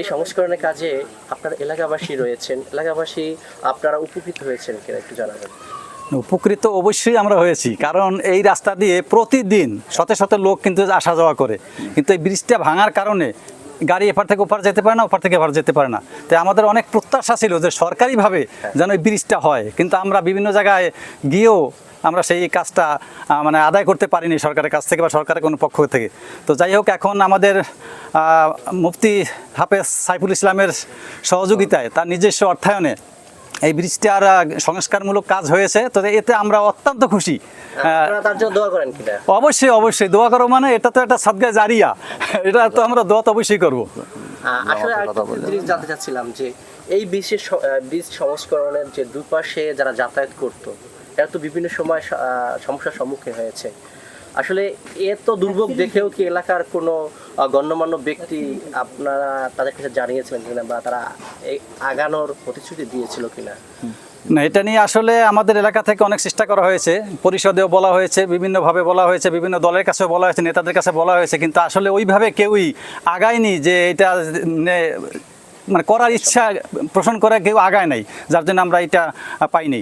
এই সংস্করণের কাজে আপনার এলাকাবাসী রয়েছেন। এলাকাবাসী আপনারা উপকৃত হয়েছেন কিনা একটু জানাবেন। উপকৃত অবশ্যই আমরা হয়েছি। কারণ এই রাস্তা দিয়ে প্রতিদিন শত শত লোক কিন্তু আসা যাওয়া করে। কিন্তু এই ব্রিজটা ভাঙার কারণে গাড়ি এপার থেকে ওপার যেতে পারে না ওপার থেকে এপার যেতে পারে না। তাই আমাদের অনেক প্রত্যাশা ছিল যে সরকারিভাবে যেন এই ব্রিজটা হয়। কিন্তু আমরা বিভিন্ন জায়গায় গিয়েও আমরা সেই কাজটা মানে আদায় করতে পারিনি সরকারের কাছ থেকে বা সরকারের কোনো পক্ষ থেকে। তো যাই হোক এখন আমাদের মুফতি হাফেজ সাইফুল ইসলামের সহযোগিতায় তার নিজস্ব অর্থায়নে এই ব্রিজটার সংস্কারমূলক কাজ হয়েছে। তো এতে আমরা অত্যন্ত খুশি। অবশ্যই অবশ্যই। দোয়া করো মানে এটা তো একটা সদগা জারিয়া। এটা তো আমরা দোয়া তো অবশ্যই করব। আসলে জিনিস জানতে চাচ্ছিলাম যে এই বীজ সংস্করণের যে দুপাশে যারা যাতায়াত করত এরা তো বিভিন্ন সময় সমস্যার সম্মুখীন হয়েছে। আসলে এত দুর্ভোগ দেখেও কি এলাকার কোনো গণ্যমান্য ব্যক্তি আপনারা তাদের কাছে জানিয়েছিলেন কিনা বা তারা এই আগানোর প্রতিশ্রুতি দিয়েছিল কিনা? না এটা নিয়ে আসলে আমাদের এলাকা থেকে অনেক চেষ্টা করা হয়েছে। পরিষদেও বলা হয়েছে বিভিন্নভাবে বলা হয়েছে বিভিন্ন দলের কাছেও বলা হয়েছে নেতাদের কাছে বলা হয়েছে কিন্তু আসলে ওইভাবে কেউই আগায়নি যে এটা মানে করার ইচ্ছা পোষণ করে কেউ আগায় নাই যার জন্য আমরা এটা পাইনি।